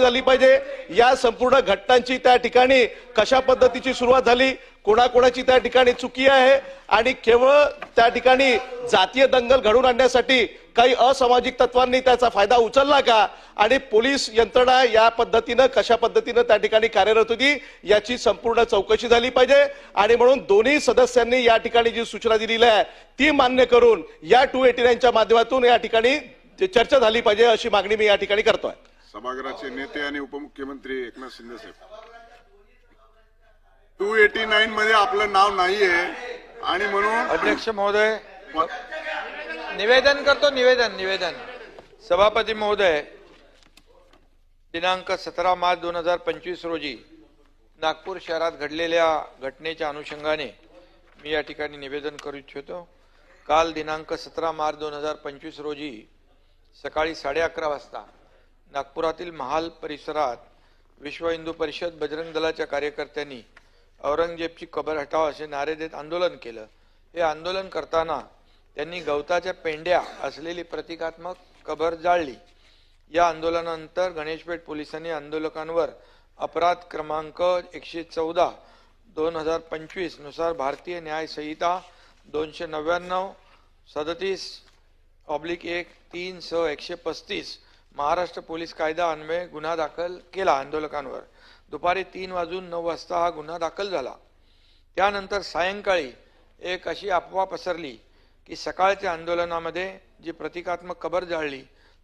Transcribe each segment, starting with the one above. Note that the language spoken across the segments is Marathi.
झाली पाहिजे. या संपूर्ण घटनांची त्या ठिकाणी कशा पद्धतीची सुरुवात झाली कोणाकोणाची त्या ठिकाणी चुकी आहे आणि केवळ त्या ठिकाणी जातीय दंगल घडवून आणण्यासाठी काही असामाजिक तत्वांनी त्याचा फायदा उचलला का? आणि पोलीस यंत्रणा या पद्धतीनं कशा पद्धतीनं त्या ठिकाणी कार्यरत होती याची संपूर्ण चौकशी झाली पाहिजे. आणि म्हणून दोन्ही सदस्यांनी या ठिकाणी जी सूचना दिलेली आहे ती मान्य करून या टू एटी नाईनच्या माध्यमातून या ठिकाणी चर्चा झाली पाहिजे अशी मागणी मी या ठिकाणी करतोय. सभागृहाचे नेते आणि उपमुख्यमंत्री एकनाथ शिंदे साहेब. टू एटी नाईन मध्ये आपलं नाव नाहीये आणि म्हणून अध्यक्ष महोदय निवेदन करतो निवेदन निवेदन. सभापती महोदय दिनांक सतरा मार्च दोन हजार पंचवीस रोजी नागपूर शहरात घडलेल्या घटनेच्या अनुषंगाने मी या ठिकाणी निवेदन करू इच्छितो. काल दिनांक सतरा मार्च दोन हजार पंचवीस रोजी सकाळी साडे अकरा वाजता नागपुरातील महाल परिसरात विश्व हिंदू परिषद बजरंग दलाच्या कार्यकर्त्यांनी औरंगजेबची कबर हटाव असे नारे देत आंदोलन केलं. हे आंदोलन करताना त्यांनी गवताच्या पेंड्या असलेली प्रतिकात्मक कबर जाळली. या आंदोलनानंतर गणेशपेठ पोलिसांनी आंदोलकांवर अपराध क्रमांक एकशे चौदा दोन हजार पंचवीसनुसार भारतीय न्याय संहिता दोनशे नव्याण्णव सदतीस ऑब्लिक एक तीन स एकशे पस्तीस महाराष्ट्र पोलीस कायदा अन्वये गुन्हा दाखल केला आंदोलकांवर. दुपारी तीन वाजून नऊ वाजता हा गुन्हा दाखल झाला. त्यानंतर सायंकाळी एक अशी अफवा पसरली की सकाळच्या आंदोलनामध्ये जी प्रतिकात्मक कबर जाळली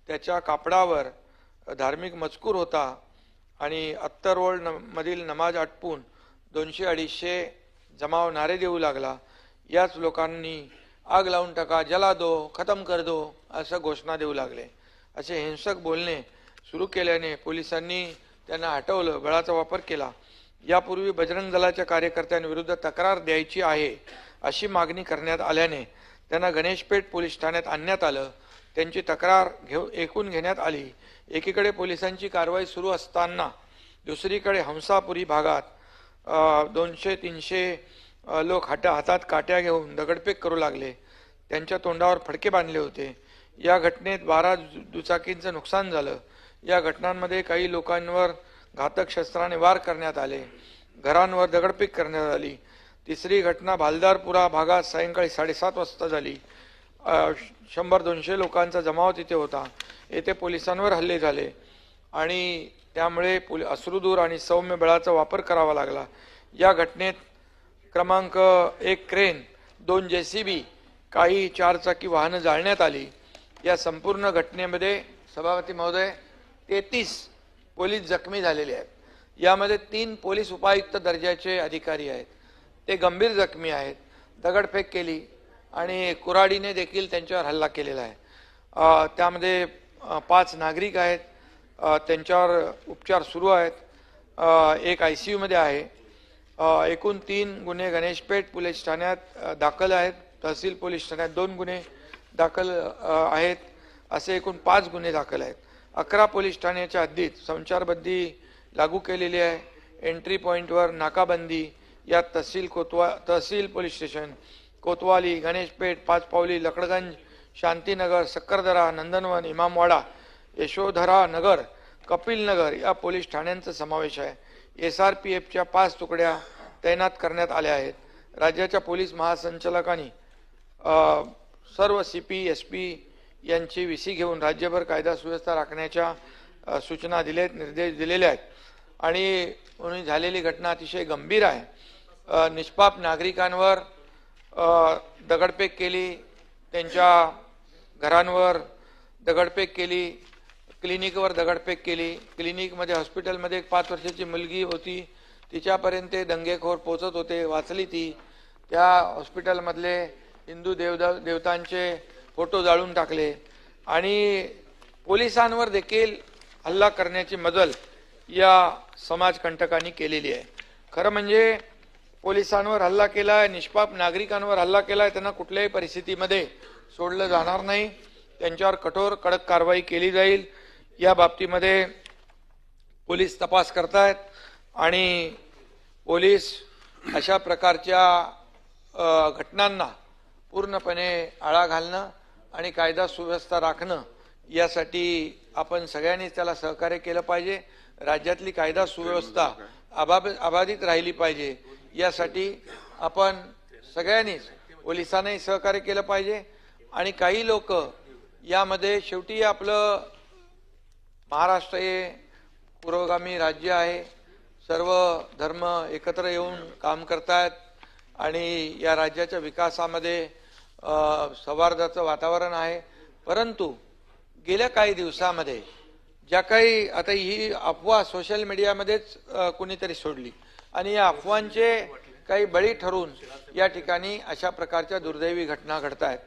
त्याच्या कापडावर धार्मिक मजकूर होता आणि अत्तर अत्तरवळ न मधील नमाज आटपून दोनशे अडीचशे जमाव नारे देऊ लागला. याच लोकांनी आग लावून टाका जला दो खतम कर दो असं घोषणा देऊ लागले. असे हिंसक बोलणे सुरू केल्याने पोलिसांनी त्यांना हटवलं बळाचा वापर केला. यापूर्वी बजरंग दलाच्या कार्यकर्त्यांविरुद्ध तक्रार द्यायची आहे अशी मागणी करण्यात आल्याने त्यांना गणेशपेठ पोलीस ठाण्यात आणण्यात आलं. त्यांची तक्रार घेऊ ऐकून घेण्यात आली. एकीकडे पोलिसांची कारवाई सुरू असताना दुसरीकडे हंसापुरी भागात दोनशे तीनशे लोक हाता हातात काट्या घेऊन दगडफेक करू लागले. त्यांच्या तोंडावर फडके बांधले होते. या घटनेत बारा दु- दुचाकींचं नुकसान झालं. या घटनांमध्ये काही लोकांवर घातक शस्त्राने वार करण्यात आले. घरांवर दगडपीक करण्यात आली. तिसरी घटना भालदारपुरा भागात सायंकाळी साडेसात वाजता झाली. शंभर दोनशे लोकांचा जमाव तिथे होता. येथे पोलिसांवर हल्ले झाले. आणि त्यामुळे पोलि अश्रुदूर आणि सौम्य बळाचा वापर करावा लागला. या घटनेत क्रमांक एक क्रेन दोन जे सी बी काही चारचाकी वाहनं जाळण्यात आली. या संपूर्ण घटनेमध्ये सभापती महोदय तेहतीस पोलीस जखमी झालेले आहेत. यामध्ये तीन पोलीस उपायुक्त दर्जाचे अधिकारी आहेत. ते गंभीर जखमी आहेत. दगडफेक केली आणि कुऱ्हाडीने देखील त्यांच्यावर हल्ला केलेला आहे. त्यामध्ये पाच नागरिक आहेत. त्यांच्यावर उपचार सुरू आहेत. एक आय सी यूमध्ये आहे. एकूण तीन गुन्हे गणेशपेठ पोलीस ठाण्यात दाखल आहेत. तहसील पोलीस ठाण्यात दोन गुन्हे. दाखल आहेत असे एकूण पाच गुन्हे दाखल आहेत. अकरा पोलीस ठाण्याच्या हद्दीत संचारबंदी लागू केलेली आहे. एंट्री पॉईंटवर नाकाबंदी यात तहसील कोतवा तहसील पोलीस स्टेशन कोतवाली गणेशपेठ पाचपावली लकडगंज शांतीनगर सक्करदरा नंदनवन इमामवाडा यशोधरा नगर कपिल नगर या पोलीस ठाण्यांचा समावेश आहे. एस आर पी एफच्या पाच तुकड्या तैनात करण्यात आल्या आहेत. राज्याच्या पोलीस महासंचालकांनी सर्व सी पी एस पी यांची विसी घेऊन राज्यभर कायदा सुव्यवस्था राखण्याच्या सूचना सूचना दिलेत निर्देश दिलेले आहेत. आणि म्हणून झालेली घटना अतिशय गंभीर आहे. निष्पाप नागरिकांवर दगडफेक केली त्यांच्या घरांवर दगडफेक केली क्लिनिकवर दगडफेक केली. क्लिनिकमध्ये हॉस्पिटलमध्ये एक पाच वर्षाची मुलगी होती. तिच्यापर्यंत ते दंगेखोर पोचत होते वाचली ती. त्या हॉस्पिटलमधले हिंदू देवदा देवतांचे फोटो जाळून टाकले. आणि पोलिसांवर देखील हल्ला करण्याची मजल या समाजकंटकांनी केलेली आहे. खरं म्हणजे पोलिसांवर हल्ला केलाय निष्पाप नागरिकांवर हल्ला केलाय त्यांना कुठल्याही परिस्थितीमध्ये सोडलं जाणार नाही. त्यांच्यावर कठोर कडक कारवाई केली जाईल. या बाबतीमध्ये पोलीस तपास करतायत आणि पोलीस अशा प्रकारच्या घटनांना पूर्णपणे आळा घालणं आणि कायदा सुव्यवस्था राखणं यासाठी आपण सगळ्यांनीच त्याला सहकार्य केलं पाहिजे. राज्यातली कायदा सुव्यवस्था अबाब अबाधित राहिली पाहिजे. यासाठी आपण सगळ्यांनीच पोलिसांनाही सहकार्य केलं पाहिजे. आणि काही लोक यामध्ये शेवटी आपलं महाराष्ट्र हे पुरोगामी राज्य आहे. सर्व धर्म एकत्र येऊन काम करतायत आणि या राज्याच्या विकासामध्ये सौहार्दाचं वातावरण आहे. परंतु गेल्या काही दिवसामध्ये ज्या काही आता ही अफवा सोशल मीडियामध्येच कुणीतरी सोडली. आणि या अफवांचे काही बळी ठरून या ठिकाणी अशा प्रकारच्या दुर्दैवी घटना घडत आहेत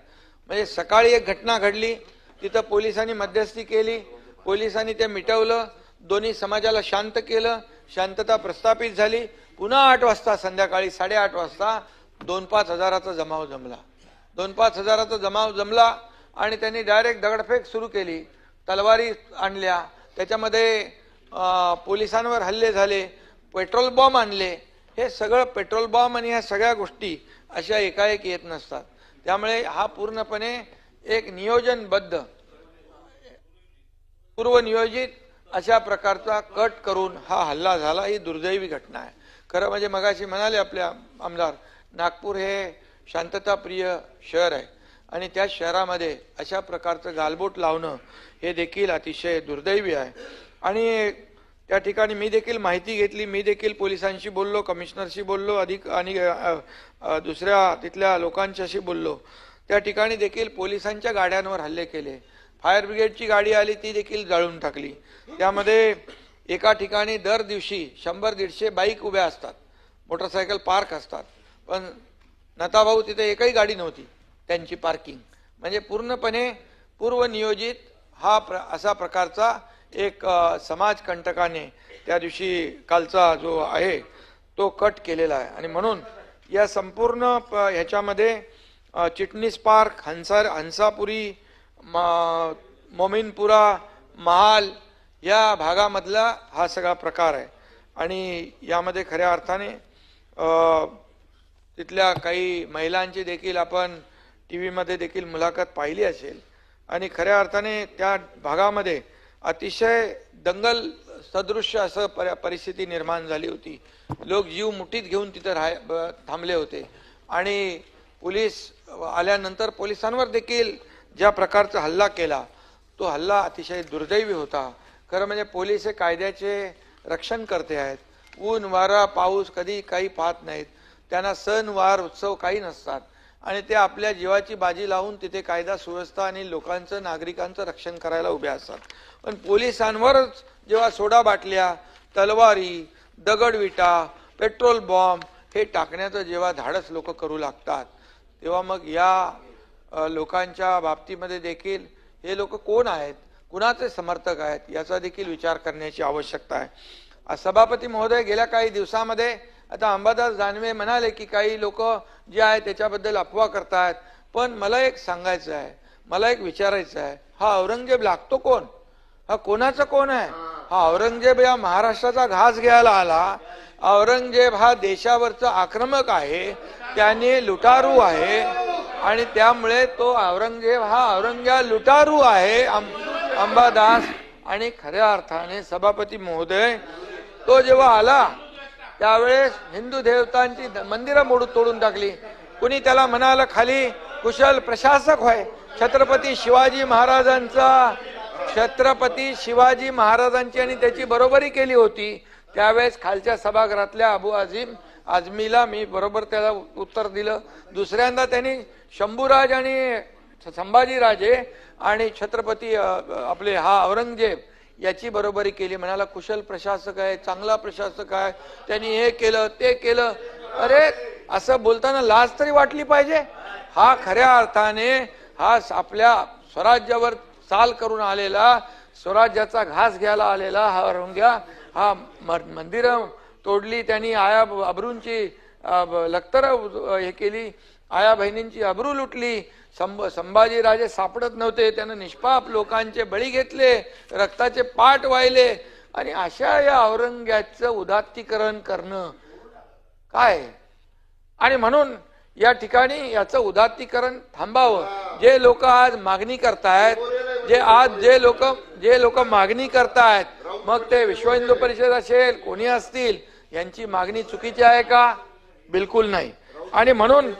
म्हणजे सकाळी एक घटना घडली तिथं पोलिसांनी मध्यस्थी केली पोलिसांनी ते मिटवलं दोन्ही समाजाला शांत केलं शांतता प्रस्थापित झाली. पुन्हा आठ वाजता संध्याकाळी साडेआठ वाजता दोन पाच हजाराचा जमाव जमला. दोन पाच हजाराचा जमाव जमला आणि त्यांनी डायरेक्ट दगडफेक सुरू केली. तलवारी आणल्या. त्याच्यामध्ये पोलिसांवर हल्ले झाले. पेट्रोल बॉम्ब आणले. हे सगळं पेट्रोल बॉम्ब आणि ह्या सगळ्या गोष्टी अशा एकाएक येत नसतात. त्यामुळे हा पूर्णपणे एक नियोजनबद्ध पूर्वनियोजित अशा प्रकारचा कट करून हा हल्ला झाला. ही दुर्दैवी घटना आहे. खरं म्हणजे मगाशी म्हणाले आपल्या आमदार नागपूर हे शांतताप्रिय शहर आहे. आणि त्या शहरामध्ये अशा प्रकारचं गालबोट लावणं हे देखील अतिशय दुर्दैवी आहे. आणि त्या ठिकाणी मी देखील माहिती घेतली. मी देखील पोलिसांशी बोललो कमिशनरशी बोललो अधिक आणि दुसऱ्या तिथल्या लोकांच्याशी बोललो. त्या ठिकाणी देखील पोलिसांच्या गाड्यांवर हल्ले केले. फायर ब्रिगेडची गाडी आली ती देखील जाळून टाकली. त्यामध्ये एका ठिकाणी दर दिवशी शंभर दीडशे बाईक उभ्या असतात. मोटरसायकल पार्क असतात. पण नताभाऊ तिथे एकही गाडी नव्हती त्यांची पार्किंग म्हणजे पूर्णपणे पूर्वनियोजित हा प्र असा प्रकारचा एक समाजकंटकाने त्या दिवशी कालचा जो आहे तो कट केलेला आहे. आणि म्हणून या संपूर्ण प- ह्याच्यामध्ये चिटणीस पार्क हंसार हंसापुरी म- मोमीनपुरा महाल या भागामधला हा सगळा प्रकार आहे. आणि यामध्ये खऱ्या अर्थाने तिथल्या काही महिलांची देखील आपण टी व्हीमध्ये देखील मुलाखत पाहिली असेल. आणि खऱ्या अर्थाने त्या भागामध्ये अतिशय दंगल सदृश्य असं पर- परिस्थिती निर्माण झाली होती. लोक जीव मुठीत घेऊन तिथं राह ब- थांबले होते. आणि पोलीस आल्यानंतर पोलिसांवर देखील ज्या प्रकारचा हल्ला केला तो हल्ला अतिशय दुर्दैवी होता. खरं म्हणजे पोलीस हे कायद्याचे रक्षण करते आहेत. ऊन वारा पाऊस कधी काही पाहत नाहीत. त्यांना सण वार उत्सव काही नसतात. आणि ते आपल्या जीवाची बाजी लावून तिथे कायदा सुव्यवस्था आणि लोकांचं नागरिकांचं रक्षण करायला उभे असतात. पण पोलिसांवरच जेव्हा सोडा बाटल्या तलवारी दगडविटा पेट्रोल बॉम्ब हे टाकण्याचं जेव्हा धाडस लोक करू लागतात तेव्हा मग या लोकांच्या बाबतीमध्ये देखील हे लोक कोण आहेत? कुणाचे समर्थक आहेत? याचा देखील विचार करण्याची आवश्यकता आहे. सभापती महोदय गेल्या काही दिवसामध्ये आता अंबादास दानवे म्हणाले की काही लोक जे आहे त्याच्याबद्दल अफवा करतात पण मला एक सांगायचं आहे. मला एक विचारायचं आहे. हा औरंगजेब लागतो कोण? हा कोणाचा कोण आहे? हा औरंगजेब या महाराष्ट्राचा घास घ्यायला आला. औरंगजेब हा देशावरचा आक्रमक आहे. त्याने लुटारू आहे. आणि त्यामुळे तो औरंगजेब हा औरंग्या लुटारू आहे. अंबादास आणि खऱ्या अर्थाने सभापती महोदय तो जेव्हा आला त्यावेळेस हिंदू देवतांची द- मंदिरं मोडून तोडून टाकली. कुणी त्याला म्हणालं खाली कुशल प्रशासक होय छत्रपती शिवाजी महाराजांचा छत्रपती शिवाजी महाराजांची आणि त्याची बरोबरी केली होती. त्यावेळेस खालच्या सभागृहातल्या अबू आझिम आझमीला मी बरोबर त्याला उत्तर दिलं. दुसऱ्यांदा त्यांनी शंभूराज आणि संभाजीराजे आणि छत्रपती आपले हा औरंगजेब याची बरोबरी केली. म्हणाला कुशल प्रशासक आहे चांगला प्रशासक आहे. त्यांनी हे केलं ते केलं. अरे असं बोलताना लाज तरी वाटली पाहिजे? हा खऱ्या अर्थाने हा आपल्या स्वराज्यावर चाल करून आलेला स्वराज्याचा घास घ्यायला आलेला हा औरंग्या हा मंदिर तोडली त्यांनी आया अब्रूंची लखतर हे केली. आया बहिणींची अब्रू लुटली. संभ संभाजीराजे सापडत नव्हते. त्यानं निष्पाप लोकांचे बळी घेतले रक्ताचे पाठ वाहिले आणि अशा या औरंग्याचं उदात्तीकरण करणं काय? आणि म्हणून या ठिकाणी याचं उदात्तीकरण थांबावं. जे लोक आज मागणी करतायत जे आज जे लोक जे लोक मागणी करतायत मग ते विश्व हिंदू परिषद असेल कोणी असतील यांची मागणी चुकीची आहे का? बिलकुल नाही. आणि म्हणून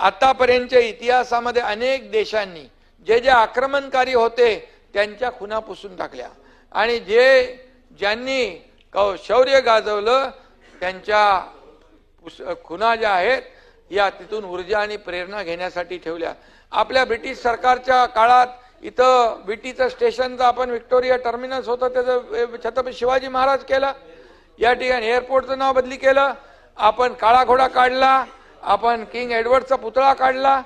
आतापर्यंतच्या इतिहासामध्ये अनेक देशांनी जे जे आक्रमणकारी होते त्यांच्या खुना पुसून टाकल्या. आणि जे ज्यांनी कौ शौर्य गाजवलं त्यांच्या पुस- खुना ज्या आहेत या तिथून ऊर्जा आणि प्रेरणा घेण्यासाठी ठेवल्या. आपल्या ब्रिटिश सरकारच्या काळात इथं विटीचं स्टेशनचं आपण विक्टोरिया टर्मिनस होतं त्याचं छत्रपती शिवाजी महाराज केलं. या ठिकाणी एअरपोर्टचं नाव बदली केलं. आपण काळा घोडा काढला. आपण किंग एडवर्डचा पुतळा काढला.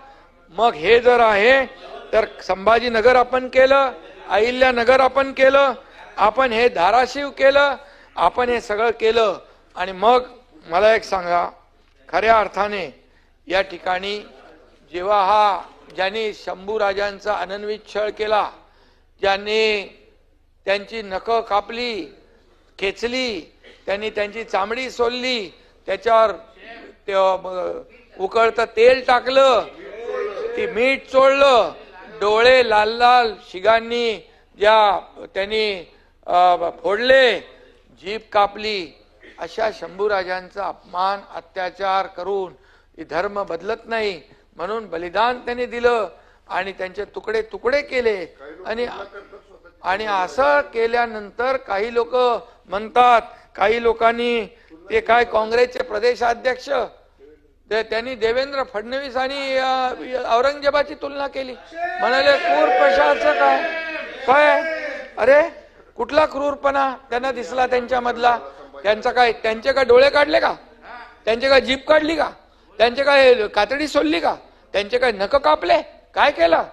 मग हे जर आहे तर संभाजीनगर आपण केलं अहिल्यानगर आपण केलं आपण हे धाराशिव केलं आपण हे सगळं केलं. आणि मग मला एक सांगा खऱ्या अर्थाने या ठिकाणी जेव्हा हा ज्यांनी शंभू राजांचा अनन्वित छळ केला ज्यांनी त्यांची नखं कापली खेचली त्यांनी त्यांची चामडी सोलली त्याच्यावर उकळतं तेल टाकलं ती मीठ चोळलं डोळे लाल लाल शिगांनी ज्या त्यांनी फोडले जीभ कापली अशा शंभूराजांचा अपमान अत्याचार करून धर्म बदलत नाही म्हणून बलिदान त्यांनी दिलं आणि त्यांचे तुकडे तुकडे केले. आणि आणि असं केल्यानंतर काही लोक म्हणतात काही लोकांनी ते काय काँग्रेसचे प्रदेशाध्यक्ष ते त्यांनी देवेंद्र फडणवीस आणि औरंगजेबाची तुलना केली. म्हणाले क्रूर प्रशासक आहे काय? अरे कुठला क्रूरपणा? त्यांना दिसला त्यांच्यामधला. त्यांचा काय त्यांचे काय डोळे काढले का? त्यांचे काय जीप काढली का? त्यांचे काय कातडी सोडली का? त्यांचे काय नख कापले? काय केलं?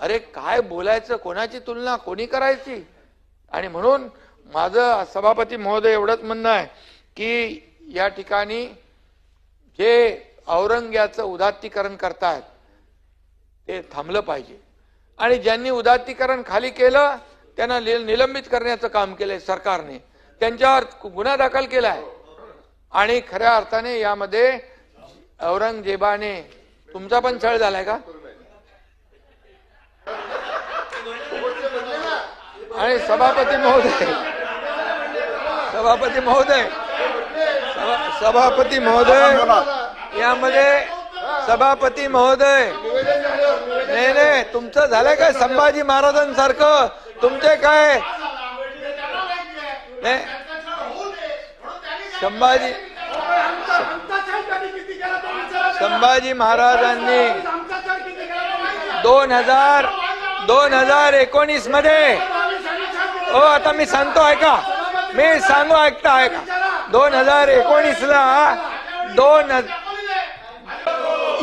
अरे काय बोलायचं? कोणाची तुलना? कोणी करायची? आणि म्हणून माझं सभापती महोदय एवढंच म्हणणं आहे की या ठिकाणी जे औरंग्याचं उदात्तीकरण करतायत ते थांबलं पाहिजे. आणि ज्यांनी उदात्तीकरण खाली केलं त्यांना निलंबित करण्याचं काम केलंय सरकारने. त्यांच्यावर गुन्हा दाखल केलाय. आणि खऱ्या अर्थाने यामध्ये औरंगजेबाने तुमचा पण छळ झालाय का? आणि सभापती महोदय सभापती महोदय सभापती महोदय यामध्ये सभापती महोदय नाही नाही तुमचं झालंय काय संभाजी महाराजांसारखं? तुमचे काय? नाही संभाजी संभाजी महाराजांनी दोन हजार दोन हजार एकोणीसमध्ये हो आता मी सांगतो ऐका. मी सांगू ऐकता ऐका. दोन हजार एकोणीस ला दोन हजार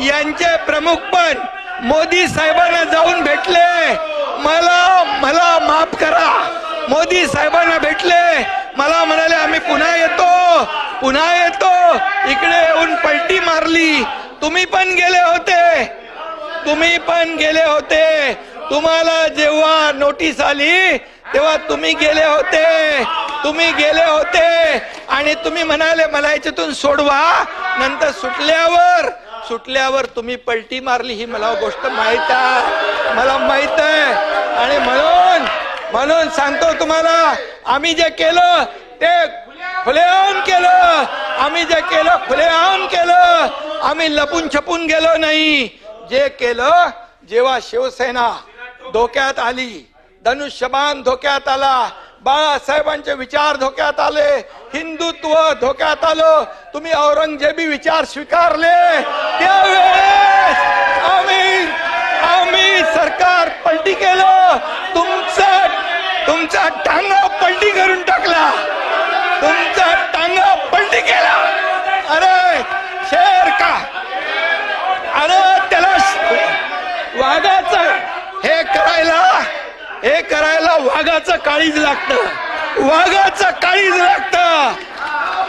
यांचे प्रमुख पण मोदी साहेबांना जाऊन भेटले. मला मला माफ करा. मोदी साहेबांना भेटले. मला म्हणाले आम्ही पुन्हा येतो. पुन्हा येतो. इकडे येऊन पलटी मारली. तुम्ही पण गेले होते. तुम्ही पण गेले होते. तुम्हाला जेव्हा नोटीस आली तेव्हा तुम्ही गेले होते. तुम्ही गेले होते. आणि तुम्ही म्हणाले मला याच्यातून सोडवा. नंतर सुटल्यावर सुटल्यावर तुम्ही पलटी मारली ही मला गोष्ट माहीत आहे. मला माहीत आहे. आणि म्हणून म्हणून सांगतो तुम्हाला आम्ही जे केलं ते खुलेआम केलं. आम्ही जे केलं खुलेआम केलं. आम्ही लपून छपून गेलो नाही. जे केलं जेव्हा शिवसेना धोक्यात आली धनुष्यबाण धोक्यात आला बाळासाहेबांचे विचार धोक्यात आले हिंदुत्व धोक्यात आलं तुम्ही औरंगजेबी विचार स्वीकारले. त्यावेळेस आम्ही आम्ही सरकार पलटी केलं. तुमचं तुमचा टांगा पलटी करून टाकला तुमचा टांगा पलटी केला अरे शेर का अरे त्याला वाघाचं हे करायला हे करायला वाघाचं काळीज लागत. वाघाचं काळीज लागत.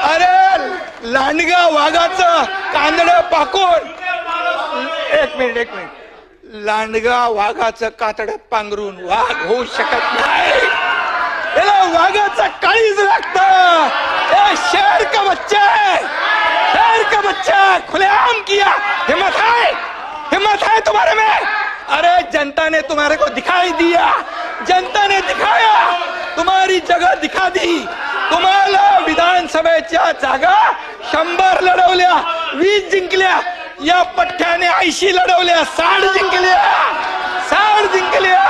अरे लांडगा वाघाचं कांदड पाकून. एक मिनिट एक मिनिट. लांडगा वाघाचं कातड पांघरून वाघ होऊ शकत नाही. याला वाघाचं काळीज लागत. शेर का बच्चा! है शेर का बच्चा खुलेआम किया. हिम्मत है हिम्मत है तुम्हारे में? अरे जनता ने तुम्हारे को दिखाई दिया. जनता ने दिखाया। तुम्हारी जगह दिखा दी। तुम्हाला विधानसभेच्या जागा शंभर लढवल्या वीस जिंकल्या या पठ्ठ्याने ऐंशी लढवल्या साठ जिंकल्या साठ जिंकल्या.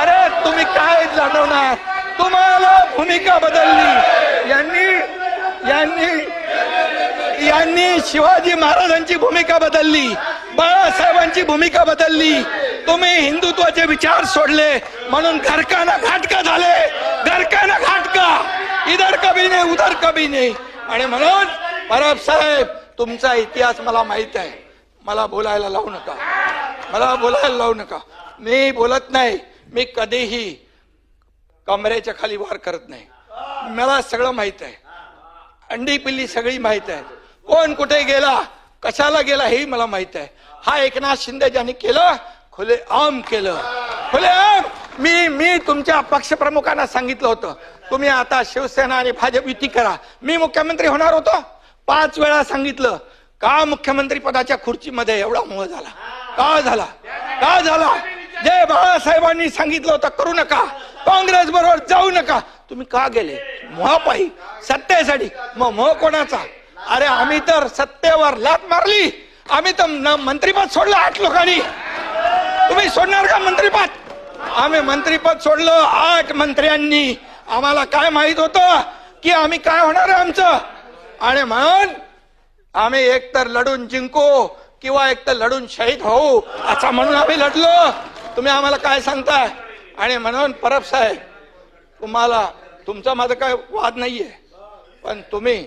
अरे तुम्ही काय लढवणार तुम्हाला भूमिका बदलली. यांनी यांनी यांनी शिवाजी महाराजांची भूमिका बदलली. बाळासाहेबांची भूमिका बदलली. तुम्ही हिंदुत्वाचे विचार सोडले म्हणून घरकाना घाटका झाले. घरकाना घाटका. इधर कभी नाही उधर कभी नाही. आणि म्हणून परब साहेब तुमचा इतिहास मला माहीत आहे. मला बोलायला लावू नका. मला बोलायला लावू नका. मी बोलत नाही. मी कधीही कमरेच्या खाली वार करत नाही. मला सगळं माहीत आहे. अंडी पिल्ली सगळी माहीत आहे. कोण कुठे गेला? कशाला गेला हेही मला माहीत आहे. हा एकनाथ शिंदे ज्यांनी केलं खुले आम केलं. खुले आम! मी मी तुमच्या पक्षप्रमुखांना सांगितलं होतं. तुम्ही आता शिवसेना आणि भाजप युती करा. मी मुख्यमंत्री होणार होतो. पाच वेळा सांगितलं. का मुख्यमंत्री पदाच्या खुर्चीमध्ये एवढा मोह झाला? का झाला? का झाला? जे बाळासाहेबांनी सांगितलं होतं करू नका. काँग्रेस बरोबर जाऊ नका. तुम्ही का गेले? मोहापायी. सत्तेसाठी. मग मोह कोणाचा? अरे आम्ही तर सत्तेवर लात मारली. आम्ही तर न- मंत्रीपद सोडलं आठ लोकांनी. तुम्ही सोडणार का मंत्रीपद? आम्ही मंत्रीपद सोडलं आठ मंत्र्यांनी. आम्हाला काय माहीत होतं की आम्ही काय होणार आहे आमचं? आणि म्हणून आम्ही एक तर लढून जिंकू किंवा एक तर लढून शहीद होऊ असं म्हणून आम्ही लढलो. तुम्ही आम्हाला काय सांगताय? आणि म्हणून परब साहेब तुम्हाला तुमचा माझा काय वाद नाहीये. पण तुम्ही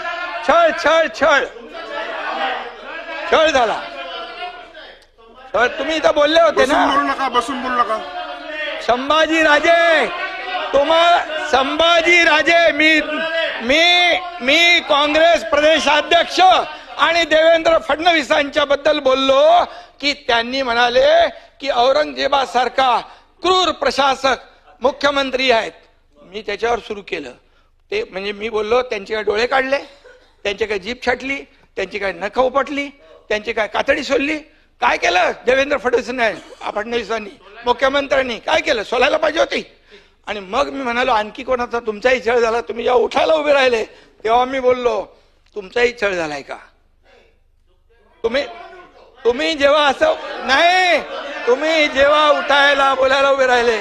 छळ छळ छळ. छळ झाला. तर तुम्ही इथं बोलले होते बसून ना बोलू नका बसून बोलू नका. संभाजी राजे तुम्हा संभाजी राजे मी मी मी काँग्रेस प्रदेशाध्यक्ष आणि देवेंद्र फडणवीसांच्या बद्दल बोललो की त्यांनी म्हणाले की औरंगजेबासारखा क्रूर प्रशासक मुख्यमंत्री आहेत. मी त्याच्यावर सुरू केलं. ते म्हणजे मी बोललो त्यांचे डोळे काढले? त्यांची काय जीप छाटली त्यांची काय नखं उपटली त्यांची काय कातडी सोडली काय केलं देवेंद्र फडणवीस फडणवीसांनी मुख्यमंत्र्यांनी काय केलं? सोलायला पाहिजे होती. आणि मग मी म्हणालो आणखी कोणाचा तुमचाही छळ झाला तुम्ही जेव्हा उठायला उभे राहिले तेव्हा मी बोललो तुमचाही छळ झालाय का? तुम्ही तुम्ही जेव्हा असं नाही तुम्ही जेव्हा उठायला बोलायला उभे राहिले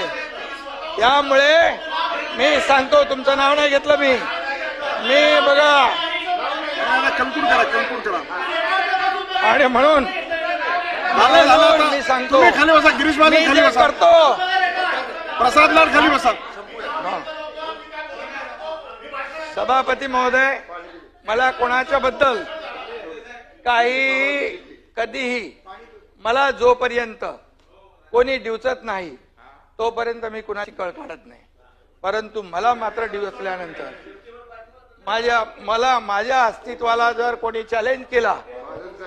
त्यामुळे मी सांगतो तुमचं नाव नाही घेतलं मी. मी बघा कणकूर करा कणकूर करा. आणि म्हणून. मी सांगतो खाली बसा गिरीश महाजन खाली बसा. करतो प्रसाद लाड खाली बसा. सभापती महोदय मला कोणाच्या बद्दल काही कधीही मला जोपर्यंत कोणी डिवचत नाही तोपर्यंत मी कुणाची कळ काढत नाही. परंतु मला मात्र डिवचल्यानंतर माझ्या मला माझ्या अस्तित्वाला जर कोणी चॅलेंज केला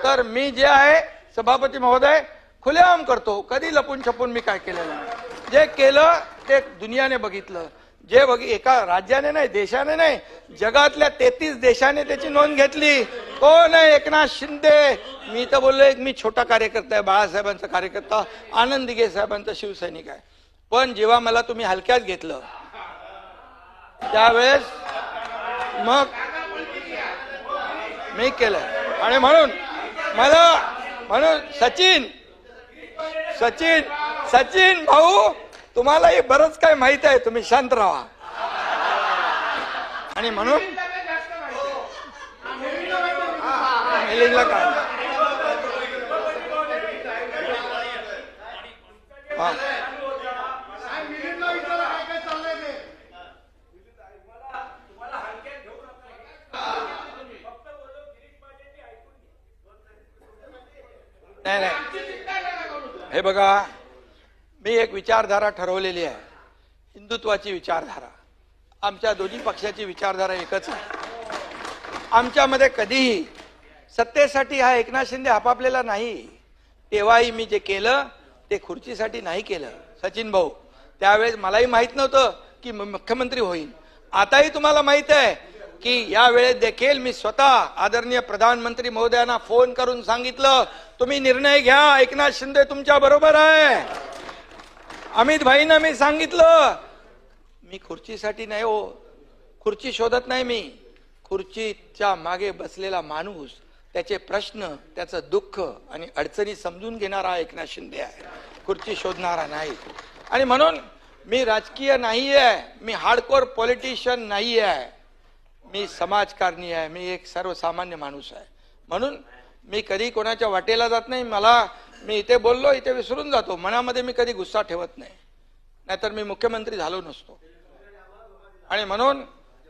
तर मी जे आहे सभापती महोदय खुलेआम करतो. कधी लपून छपून मी काय केलेलं नाही. जे केलं ते दुनियाने बघितलं. जे बघ एका राज्याने नाही देशाने नाही जगातल्या तेहतीस देशाने त्याची नोंद घेतली. हो कोण आहे एकनाथ शिंदे. मी तर बोललो एक मी छोटा कार्यकर्ता आहे बाळासाहेबांचा कार्यकर्ता आनंद दिघे साहेबांचा शिवसैनिक आहे. पण जेव्हा मला तुम्ही हलक्यात घेतलं त्यावेळेस मग मी केलं आणि म्हणून मला म्हणून सचिन सचिन सचिन भाऊ तुम्हालाही बरंच काय माहीत आहे तुम्ही शांत राहा. आणि म्हणून हां. हे बघा मी एक विचारधारा ठरवलेली आहे. हिंदुत्वाची विचारधारा. आमच्या दोन्ही पक्षाची विचारधारा एकच आहे. आमच्यामध्ये कधीही सत्तेसाठी हा एकनाथ शिंदे आपापलेला नाही. तेव्हाही मी जे केलं ते खुर्चीसाठी नाही केलं. सचिन भाऊ त्यावेळेस मलाही माहीत नव्हतं की मुख्यमंत्री होईल. आताही तुम्हाला माहीत आहे की या वेळेत देखील मी स्वतः आदरणीय प्रधानमंत्री महोदयांना फोन करून सांगितलं तुम्ही निर्णय घ्या एकनाथ शिंदे तुमच्या बरोबर आहे. अमित भाईंना मी सांगितलं मी खुर्चीसाठी नाही हो खुर्ची शोधत नाही मी. खुर्चीच्या मागे बसलेला माणूस त्याचे प्रश्न त्याचं दुःख आणि अडचणी समजून घेणारा एकनाथ शिंदे आहे. खुर्ची शोधणारा नाही. आणि म्हणून मी राजकीय नाही आहे मी हार्डकोर पॉलिटिशियन नाही आहे मी समाजकारणी आहे मी एक सर्वसामान्य माणूस आहे. म्हणून मी कधी कोणाच्या वाटेला जात नाही मला मी इथे बोललो इथे विसरून जातो. मनामध्ये मी कधी गुस्सा ठेवत नाही. नाहीतर मी मुख्यमंत्री झालो नसतो. आणि म्हणून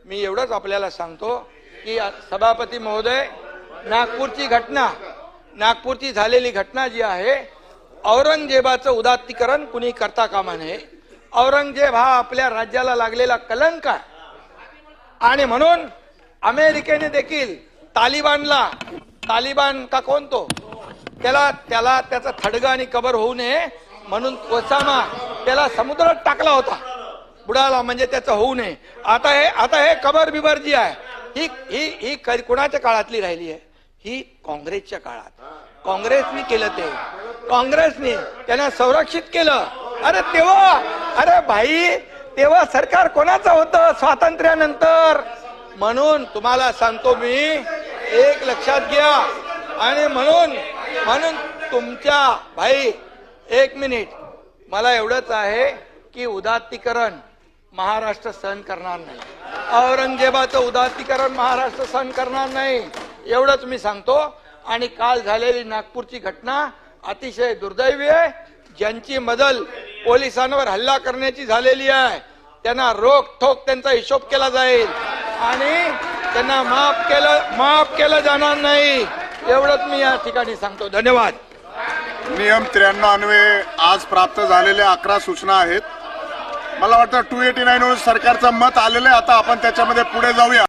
मी एवढंच आपल्याला सांगतो की सभापती महोदय नागपूरची घटना नागपूरची झालेली घटना जी आहे औरंगजेबाचं उदात्तीकरण कुणी करता कामा नये. औरंगजेब हा आपल्या राज्याला लागलेला कलंक आहे. आणि म्हणून अमेरिकेने देखील तालिबानला तालिबान का कोण तो? त्याला त्याला त्याचा थडगा आणि कबर होऊ नये म्हणून ओसामा त्याला समुद्रात टाकला होता. बुडाला म्हणजे त्याचं होऊ नये. आता हे आता हे कबर बिबर जी आहे. ही ही ही क- कोणाच्या काळातली राहिली आहे? ही काँग्रेसच्या काळात. काँग्रेसने केलं ते. काँग्रेसने त्यांना संरक्षित केलं. अरे तेव्हा अरे भाई तेव्हा सरकार कोणाचं होतं? स्वातंत्र्यानंतर. म्हणून तुम्हाला सांगतो मी एक लक्षात घ्या. आणि म्हणून म्हणून तुमच्या भाई एक मिनिट. मला एवढंच आहे की उदात्तीकरण महाराष्ट्र सहन करणार नाही. औरंगजेबाचं उदात्तीकरण महाराष्ट्र सहन करणार नाही. एवढंच मी सांगतो. आणि काल झालेली नागपूरची घटना अतिशय दुर्दैवी आहे. ज्यांची मदल पोलिसांवर हल्ला करण्याची झालेली आहे. त्यांना रोख ठोक त्यांचा हिशोब केला जाईल. आणि त्यांना माफ केलं माफ केलं जाणार नाही. एवढंच मी या ठिकाणी सांगतो. धन्यवाद. नियम त्र्याण्णव अन्वये आज प्राप्त झालेल्या अकरा सूचना आहेत. मला वाटतं टू एटी नाईन सरकारचं मत आलेलं आहे. आता आपण त्याच्यामध्ये पुढे जाऊया.